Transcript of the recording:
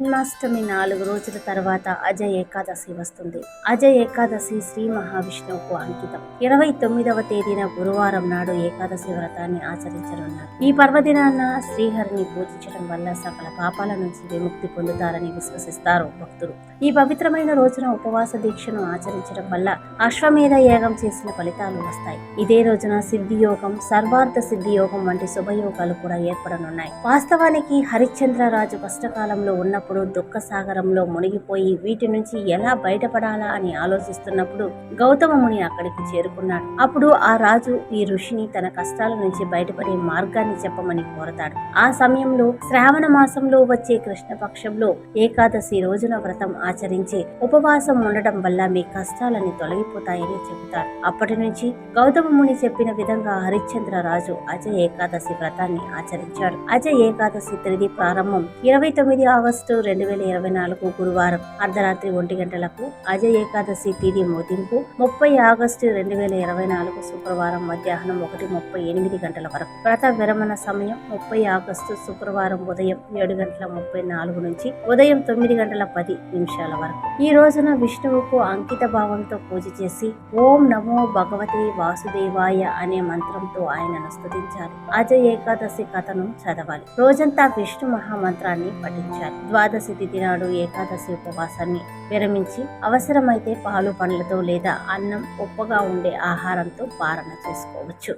జన్మాష్టమి నాలుగు రోజుల తర్వాత అజయ్ ఏకాదశి వస్తుంది. అజయ్ ఏకాదశి శ్రీ మహావిష్ణువుకు అంకితం. ఇరవై తొమ్మిదవ తేదీన గురువారం నాడు ఏకాదశి వ్రతాన్ని ఆచరించనున్నారు. ఈ పర్వదినాన శ్రీహరిని పూజించడం వల్ల సకల పాపాల నుంచి విముక్తి పొందుతారని విశ్వసిస్తారు భక్తులు. ఈ పవిత్రమైన రోజున ఉపవాస దీక్షను ఆచరించడం వల్ల అశ్వమేధ యాగం చేసిన ఫలితాలు వస్తాయి. ఇదే రోజున సిద్ధి యోగం సర్వార్థ సిద్ధి యోగం వంటి శుభయోగాలు కూడా ఏర్పడనున్నాయి. వాస్తవానికి హరిశ్చంద్రరాజు కష్టకాలంలో ఉన్నప్పుడు దుఃఖ సాగరంలో మునిగిపోయి వీటి నుంచి ఎలా బయటపడాలా అని ఆలోచిస్తున్నప్పుడు గౌతమ ముని అక్కడికి చేరుకున్నాడు. అప్పుడు ఆ రాజు ఈ ఋషిని తన కష్టాల నుంచి బయటపడే మార్గాన్ని చెప్పమని కోరతాడు. ఆ సమయంలో శ్రావణ మాసంలో వచ్చే కృష్ణపక్షంలో ఏకాదశి రోజున వ్రతం ఆచరించి ఉపవాసం ఉండటం వల్ల మీ కష్టాలని తొలగిపోతాయని చెబుతారు అప్పటి నుంచి గౌతమ ముని చెప్పిన విధంగా హరిశ్చంద్ర రాజు అజయ్ ఏకాదశి వ్రతాన్ని ఆచరించాడు. అజయ్ ఏకాదశి తిరిగి ప్రారంభం ఇరవై తొమ్మిది ఆగస్టు రెండు వేల ఇరవై నాలుగు గురువారం అర్ధరాత్రి ఒంటి గంటలకు అజయ్ ఏకాదశి తిథి ముగింపు ముప్పై ఆగస్టు రెండు వేల ఇరవై నాలుగు శుక్రవారం మధ్యాహ్నం ఒకటి ముప్పై ఎనిమిది గంటల వరకు. వ్రత విరమణ సమయం ముప్పై ఆగస్టు శుక్రవారం ఉదయం ఏడు గంటల ముప్పై నాలుగు నుంచి ఉదయం తొమ్మిది గంటల పది నిమిషాల వరకు. ఈ రోజున విష్ణువుకు అంకిత భావంతో పూజ చేసి ఓం నమో భగవతే వాసుదేవాయ అనే మంత్రంతో ఆయనను స్థుతించాలి అజయ్ ఏకాదశి కథను చదవాలి. రోజంతా విష్ణు మహామంత్రాన్ని పఠించాలి. ఏకాదశి తిథి నాడు ఏకాదశి ఉపవాసాన్ని విరమించి అవసరమైతే పాలు పండ్లతో లేదా అన్నం ఉప్పగా ఉండే ఆహారంతో పారణ చేసుకోవచ్చు.